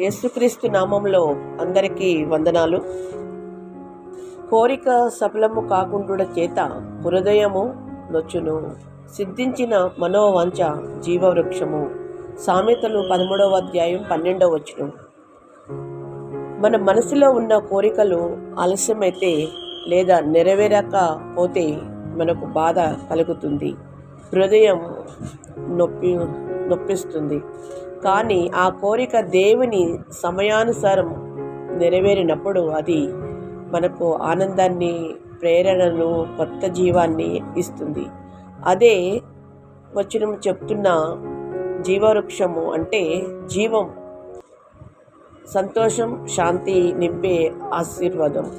యేసుక్రీస్తు నామంలో అందరికీ వందనాలు. కోరిక సఫలము కాకుండా చేత హృదయము నొచ్చును. సిద్ధించిన మనోవంచ జీవవృక్షము. సామెతలు పదమూడవ అధ్యాయం పన్నెండవ వచ్చును మన మనసులో ఉన్న కోరికలు ఆలస్యమైతే లేదా నెరవేరకపోతే మనకు బాధ కలుగుతుంది. హృదయం నొప్పి నొప్పిస్తుంది. కానీ ఆ కోరిక దేవుని సమయానుసారం నెరవేరినప్పుడు అది మనకు ఆనందాన్ని ప్రేరణను కొత్త జీవాన్ని ఇస్తుంది. అదే వచ్చిన చెప్తున్న జీవవృక్షము అంటే జీవం. సంతోషం శాంతి నింపే ఆశీర్వాదం.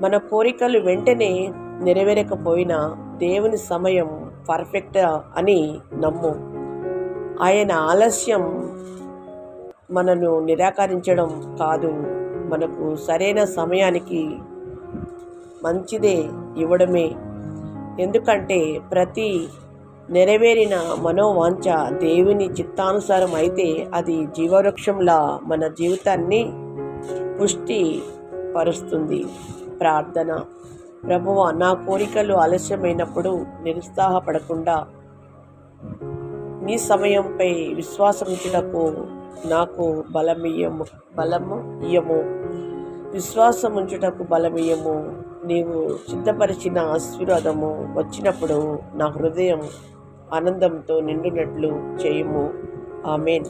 మన కోరికలు వెంటనే నెరవేరకపోయినా దేవుని సమయం పర్ఫెక్ట్ అని నమ్ము. ఆయన ఆలస్యం మనను నిరాకరించడం కాదు. మనకు సరైన సమయానికి మంచిదే ఇవ్వడమే. ఎందుకంటే ప్రతి నెరవేరిన మనోవాంఛ దేవుని చిత్తానుసారం అయితే అది జీవవృక్షంలా మన జీవితాన్ని పుష్టి పరుస్తుంది ప్రార్థన. ప్రభువ నా కోరికలు ఆలస్యమైనప్పుడు నిరుత్సాహపడకుండా నీ సమయంపై విశ్వాసం ఉంచుటకు నాకు బలమియము బలము ఇయ్యము. విశ్వాసం ఉంచుటకు నీవు సిద్ధపరిచిన ఆశీర్వాదము వచ్చినప్పుడు నా హృదయం ఆనందంతో నిండినట్లు చేయుము. ఆమెన్.